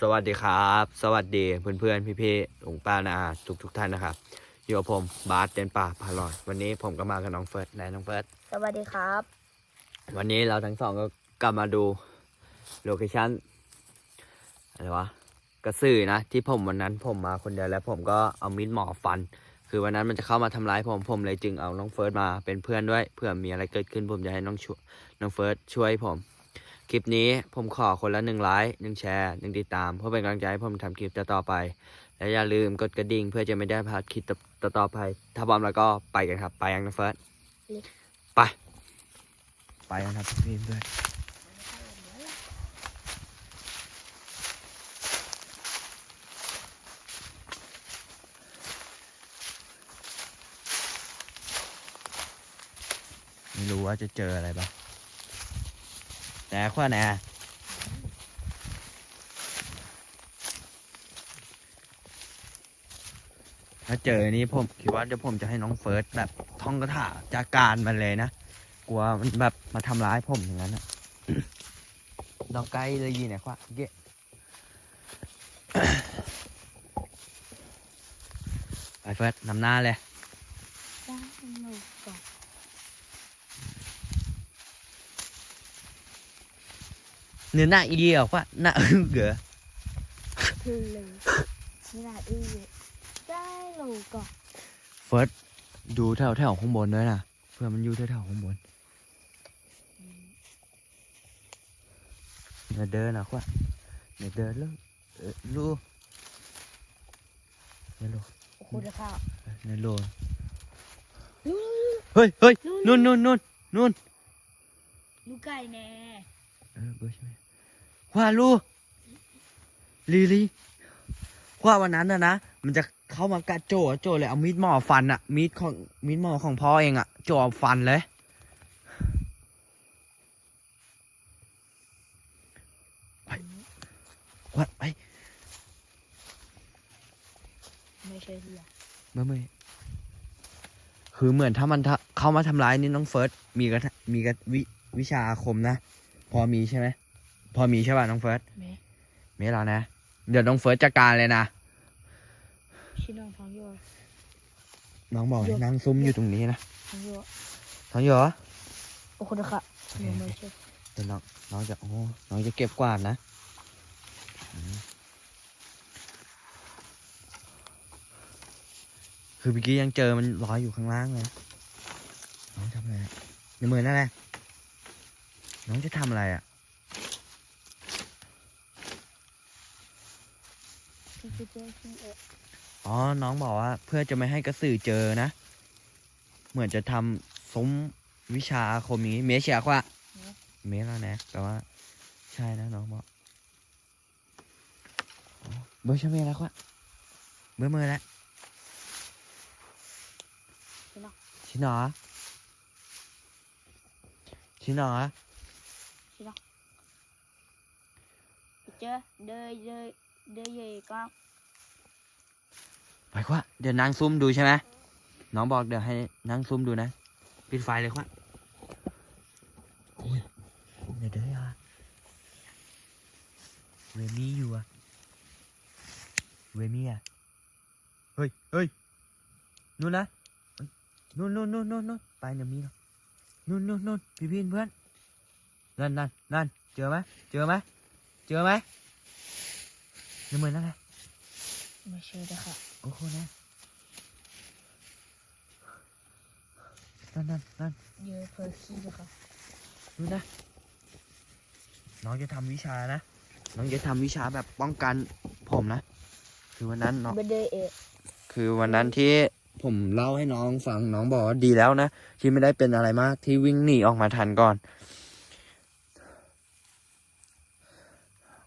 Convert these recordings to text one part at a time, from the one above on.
สวัสดีครับ สวัสดีเพื่อนๆพี่ๆลุงป้านาอาทุกทุกๆท่านนะครับอยู่กับผมบาสเดนป่าพาลอยวันนี้ผมก็มากับน้องเฟิร์สและน้องเฟิร์สสวัสดีครับ วันนี้เราทั้งสองก็กลับมาดูโลเคชั่นอะไรวะกระสือนะที่ผมวันนั้นผมมาคนเดียวแล้วผมก็เอามีดหมอฟัน คือวันนั้นมันจะเข้ามาทำร้ายผมผมเลยจึงเอาน้องเฟิร์สมาเป็นเพื่อนด้วยเผื่อมีอะไรเกิดขึ้นผมจะให้น้องช่วยน้องเฟิร์สช่วยผม คลิปนี้ผมขอคนละหนึ่งไลค์หนึ่งแชร์หนึ่งติดตาม เพื่อเป็นกำลังใจให้ผมทำคลิปต่อๆไป และอย่าลืมกดกระดิ่งเพื่อจะไม่ได้พลาดคลิปต่อๆไป ถ้าพร้อมแล้วก็ไปกันครับ ไปยังนะเฟิร์สไป ไปกันครับพี่เพื่อนไม่รู้ว่าจะเจออะไรบ้าง แต่ขว้าแน่ถ้าเจอนี้ผมคิดว่าเดี๋ยวผมจะให้น้องเฟิร์สแบบท่องคาถาจากการมันเลยนะกลัวมันแบบมาทำร้ายผมอย่างนั้นนะน้องไกลเลยยีเนี่ยควะเกะไปเฟิร์สนำหน้าเลย ได้หนูก่อน เนื้อหน้าอีเดียวควะหน้าอึ้งเก๋อคือเลยไม่ได้อื้อได้หนูก่อนเฟิร์สดูแถวแถวข้างบนด้วยนะเพื่อมันอยู่แถวแถวข้างบนอย่าเดินนะควะอย่าเดินเลยเออลูอย่าลูโอ้โหจะข้าวอย่าลูลูเฮ้ยเฮ้ยนู่นนู่นนู่นนู่นลูกไก่แน่เออเบอร์ใช่ไหม ว่าลูลีลีว่าวันนั้นนะนะมันจะเข้ามากัดโจอะโจเลยเอามีดหมอฟันอะมีดของมีดหมอของพ่อเองอะโจเอาฟันเลยไปวัดไปไม่ใช่เหี้ยเมื่อเมื่อคือเหมือนถ้ามันทะเข้ามาทำร้ายนี่น้องเฟิร์สมีกระทะมีกระวิวิชาอาคมนะ พอมีใช่ไหม พอมีใช่ป่ะน้องเฟิร์สแม่ไม่แล้วนะ เดี๋ยวน้องเฟิร์สจัดการเลยนะ ชิน้องท้องโยน้องบอกให้เดี๋ยวนั่งซุ้มอยู่ตรงนี้นะท้องโยท้องอยู่เหรอโอ้โหจะข้าวหนูไม่ใช่เดี๋ยวน้องน้องจะโอ้น้องจะเก็บกวาดนะอืมคือเมื่อกี้ยังเจอมันลอยอยู่ข้างล่างเลยน้องทำอะไรอะในมือนั่นแหละน้องจะทำอะไรอะ พี่พี่เจ้าพี่เอ๋อ๋อ น้องบอกว่าเพื่อจะไม่ให้กระสือเจอนะ เหมือนจะทำซุ้มวิชาอาคมนี้ เมเชียกว่าเมแล้วนะแต่ว่า ใช่นะน้องบอกอ๋อเบอร์ชาเมแล้วกว่าเบอร์มือแล้วชินหนอชินหนอเจอเดย เดยเดยเย่ก็ไปกว่าเดี๋ยวนางซุ่มดูใช่ไหมน้องบอกเดี๋ยวให้นางซุ่มดูนะ ปิดไฟเลยกว่าโอ้ยเดี๋ยวเดี๋ยวอะเวมี่อยู่อะเวมี่อะเฮ้ยเฮ้ยนู่นนะนู่นนู่นนู่นนู่นนู่นไปเดี๋ยวมีนู่นนู่นนู่นพี่พี่เพื่อนนั่นนั่นนั่นเจอไหมเจอไหมเจอไหม ในมือนั่นแหละไม่ใช่จะข้าวโอ้โหนะนั่นนั่นนั่นเยอะเพอร์ซี่จะข้าวดูนะ น้องจะทำวิชานะ น้องจะทำวิชาแบบป้องกันผมนะ คือวันนั้นน้องเบเดยเอ๋คือวันนั้นที่ผมเล่าให้น้องฟังน้องบอกว่าดีแล้วนะที่ไม่ได้เป็นอะไรมากที่วิ่งหนีออกมาทันก่อน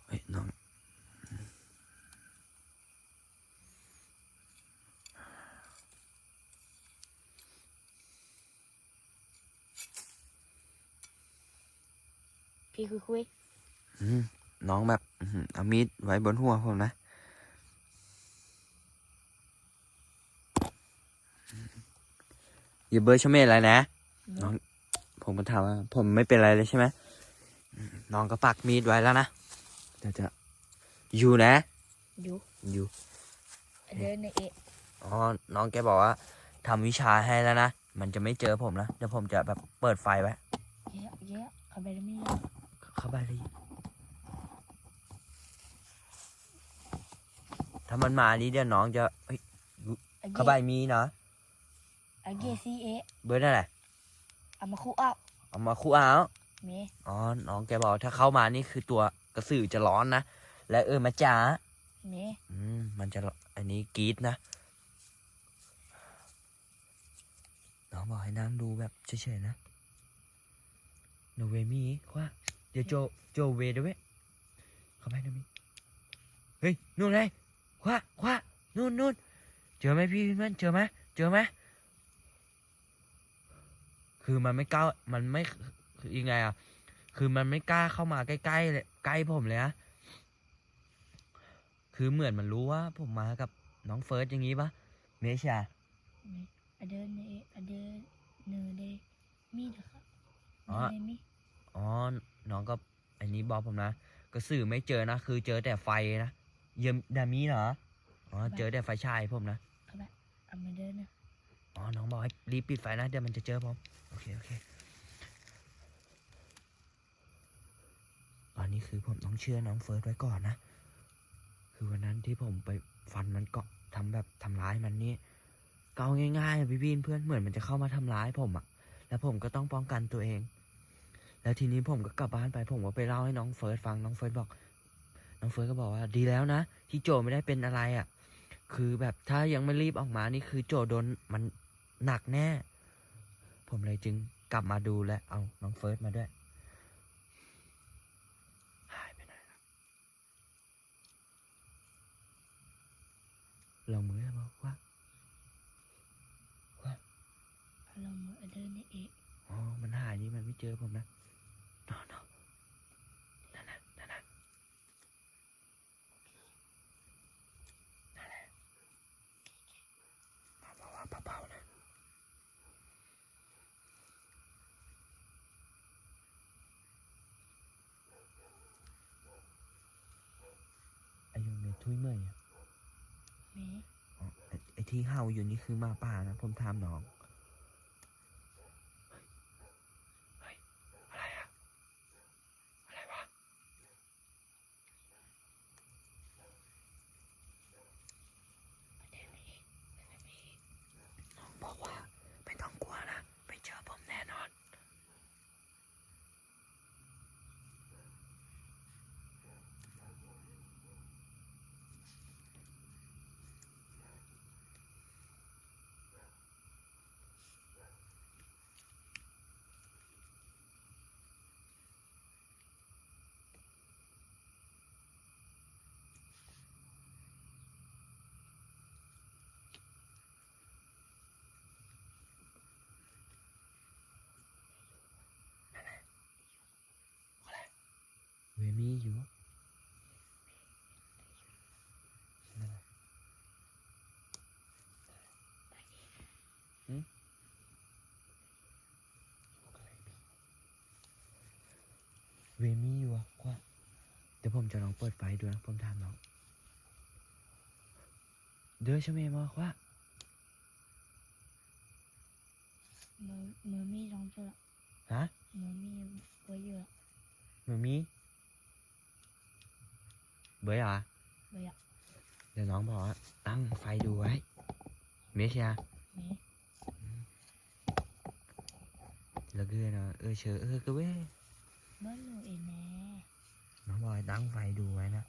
เฮ้ยน้อง พี่คุยคุยอืมน้องแบบอื้อหือเอามีดไว้บนหัวผมนะ อย่าเบอร์ชะเมดอะไรนะ น้อง ผมก็ถามว่า ผมไม่เป็นไรเลยใช่ไหมอืมน้องก็ปักมีดไว้แล้วนะเดี๋ยวจะอยู่นะ อยู่ อยู่เดินในเอะอ๋อ น้องแกบอกว่าทำวิชาให้แล้วนะ มันจะไม่เจอผมนะ เดี๋ยวผมจะแบบเปิดไฟไว้เยอะเยอะเขาไปได้ไม่ เข้าไปเลยถ้ามันมานี้เดี๋ยวน้องจะเฮ้ยเข้าไปมีนะอาเกซีเอะเบอร์นั่นแหละเอามาคู่อ้าวเอามาคู่เอาเมอ๋อ น้องแกบอกถ้าเข้ามานี่คือตัวกระสือจะร้อนนะ และเออมาจ้าเมอืมมันจะอันนี้กรีดนะ น้องบอกให้นั่งดูแบบเฉยๆนะโนเวมีว่าเดี๋ยวโจโจเวด้วยเข้าไปนะมิเฮ้ยนู่นไงคว้าคว้านู่นนู่นเจอไหมพี่มันเจอไหมเจอไหมคือมันไม่กล้ามันไม่คือยังไงอะคือมันไม่กล้าเข้ามาใกล้ๆเลยใกล้ผมเลยนะคือเหมือนมันรู้ว่าผมมากับน้องเฟิร์สอย่างงี้ปะเมชาเมอเดินในเอะอเดินเนอเดมีดครับอ๋อเนมี อ๋อ น้องก็อันนี้บอกผมนะ ก็สื่อไม่เจอนะ คือเจอแต่ไฟนะ เยี่ยมดามีเหรอ อ๋อ เจอแต่ไฟฉายผมนะเขาไปเอามาเดินนะอ๋อ น้องบอกให้รีบปิดไฟนะ เดี๋ยวมันจะเจอผม โอเค โอเค ตอนนี้คือผมต้องเชื่อน้องเฟิร์สไว้ก่อนนะ คือวันนั้นที่ผมไปฟันมันเกาะทำแบบทำร้ายมันนี่ก็เอาง่ายๆอะพี่บีนเพื่อนเหมือนมันจะเข้ามาทำร้ายผมอะแล้วผมก็ต้องป้องกันตัวเอง แล้วทีนี้ผมก็กลับบ้านไป ผมก็ไปเล่าให้น้องเฟิร์สฟังน้องเฟิร์สบอก น้องเฟิร์สก็บอกว่าดีแล้วนะ ที่โจไม่ได้เป็นอะไรอะคือแบบถ้ายังไม่รีบออกมานี่คือโจโดนมันหนักแน่ ผมเลยจึงกลับมาดูและเอาน้องเฟิร์สมาด้วยหายไปไหนครับลองมือบอกว่าเอาลงมือเดินในเอะ อ๋อ มันหายนี่มันไม่ เจอผมนะนอนนอนนั่นนะนั่นนะนั่นแหละมาบอกว่าเบาๆนะอายุเมทุยเมื่อยอะเมอ๋อไอ้ไอ้ที่เห่าอยู่นี่คือหมาป่านะ ผมถามน้อง เฮ้ย อะไรอะอะไรวะ น้องบอกว่า ไม่ต้องกลัวนะ ไม่เจอผมแน่นอน เวมี่อยู่นั่นแหละหืมเวมี่อยู่อะว่าเดี๋ยวผมจะลองเปิดไฟดูนะผมถามน้องเด้อใช่ไหมมอกว่ามือมือมีลองเจอฮะมือมีไว้เยอะเวมี่เบยอะเบียเดี๋ยวน้องบอกว่าตั้งไฟดูไว้เมชยาเมแล้วก็เนาะเออเชอเออก็เว้ยเบิ้ลลูเอแน่ น้องบอยตั้งไฟดูไว้นะ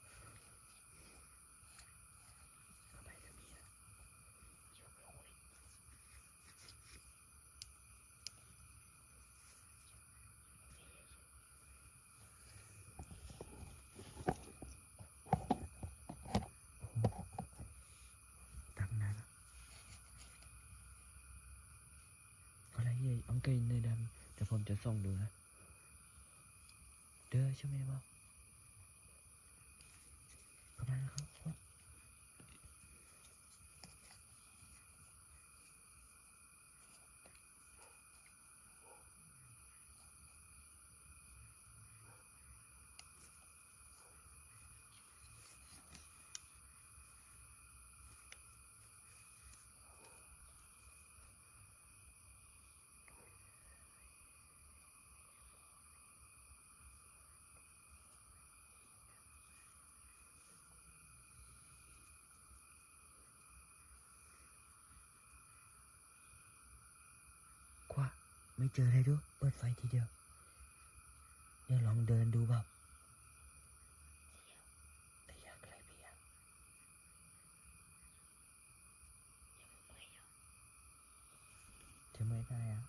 ตั้งนานแล้วอะไรเย่อังเกยเนยดำเดี๋ยวผมจะส่องดูนะ เด้อใช่ไหมบอ กเข้า ไม่เจออะไรดู เปิดไฟทีเดียว เดี๋ยวลองเดินดูแบบแต่อยากอะไรพี่อะจะไม่ได้อะ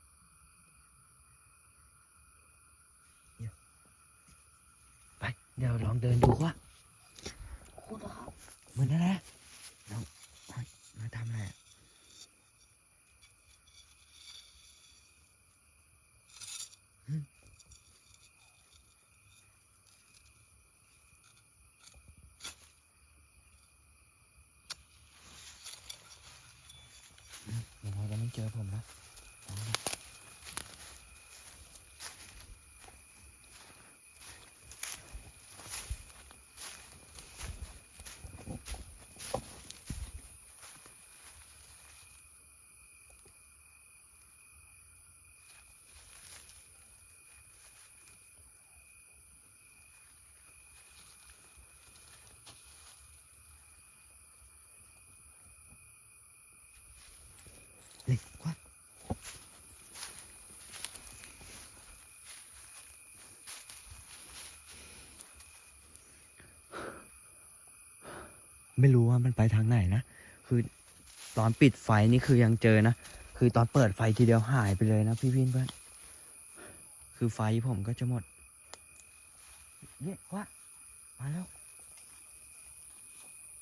เดี๋ยวไป เดี๋ยวลองเดินดูว่าคุณครับเหมือนนั่นแหละน้องเฮ้ยมาทำอะไรอะหึอืมยังไงก็ไม่ เจอผมนะเอาละเฮ้ยควัด ไม่รู้ว่ามันไปทางไหนนะ คือตอนปิดไฟนี่คือยังเจอนะ คือตอนเปิดไฟทีเดียวหายไปเลยนะพี่พินเพื่อน คือไฟผมก็จะหมดเนี่ยว่ามาแล้ว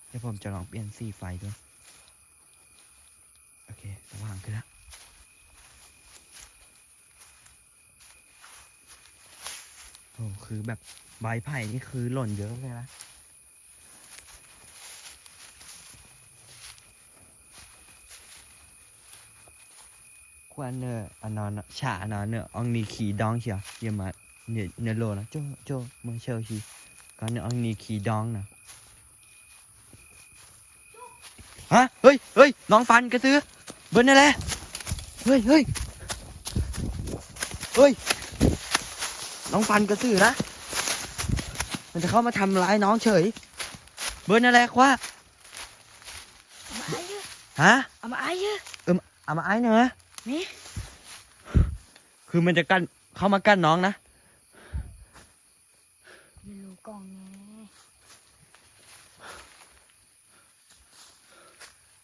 เดี๋ยวผมจะลองเปลี่ยนสีไฟด้วย โอเคสว่างขึ้นแล้วโอ้คือแบบใบไผ่นี่คือหล่นเยอะเลยนะ วรเนออันนอนฉาอันนอนเนออองนีขีดองเชียวเยี่ยมมาเนี่ยเนโลนะโจโจเมืองเชลชีก็เนออองนีขีดองนะฮะเฮ้ยเฮ้ยน้องฟันกระซื้อเบิ้ลนั่นแหละเฮ้ยเฮ้ยเฮ้ยน้องฟันกระสือนะ มันจะเข้ามาทำร้ายน้องเฉย เบิ้ลนั่นแหละว่าเอามาไอ้เยอะฮะเอามาไอ้เยอะเอามาไอ้เนอะ นี่คือมันจะกั้นเข้ามากั้นน้องนะไม่รู้กล่องไง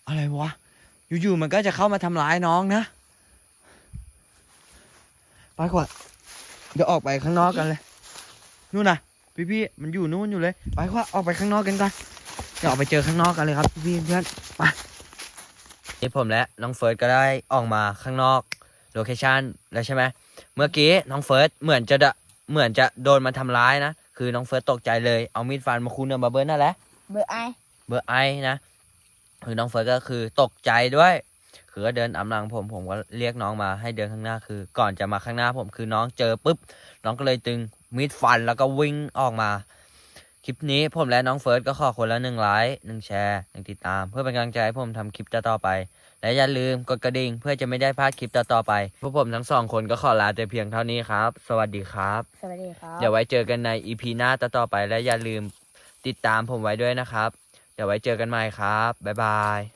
อะไรวะอยู่ๆมันก็จะเข้ามาทำร้ายน้องนะไปกว่าเดี๋ยวออกไปข้างนอกกันเลยนู่นนะพี่ๆมันอยู่นู่นอยู่เลย ไปกว่าออกไปข้างนอกกันก่อนเดี๋ยวออกไปเจอข้างนอกกันเลยครับ พี่ๆเพื่อนไป นี่ผมและน้องเฟิร์สก็ได้ออกมาข้างนอกโลเคชันแล้วใช่ไหมเมื่อกี้น้องเฟิร์สเหมือนจะดะเหมือนจะโดนมันทำร้ายนะ คือน้องเฟิร์สตกใจเลยเอามีดฟันมาคูนเอามาเบิร์นนั่นแหละ เบอร์ไอ เบอร์ไอนะคือน้องเฟิร์สก็คือตกใจด้วย คือก็เดินอำลังผมผมก็เรียกน้องมาให้เดินข้างหน้าคือ ก่อนจะมาข้างหน้าผมคือน้องเจอปุ๊บน้องก็เลยตึงมีดฟันแล้วก็วิ่งออกมา คลิปนี้ผมและน้องเฟิร์สก็ขอคนละหนึ่งไลค์หนึ่งแชร์หนึ่งติดตาม เพื่อเป็นกำลังใจให้ผมทำคลิปต่อๆไป และอย่าลืมกดกระดิ่งเพื่อจะไม่ได้พลาดคลิปต่อๆไป พวกผมทั้งสองคนก็ขอลาแต่เพียงเท่านี้ครับ สวัสดีครับ สวัสดีครับ เดี๋ยวไว้เจอกันในอีพีหน้าต่อๆไป และอย่าลืมติดตามผมไว้ด้วยนะครับ เดี๋ยวไว้เจอกันใหม่ครับบ๊ายบาย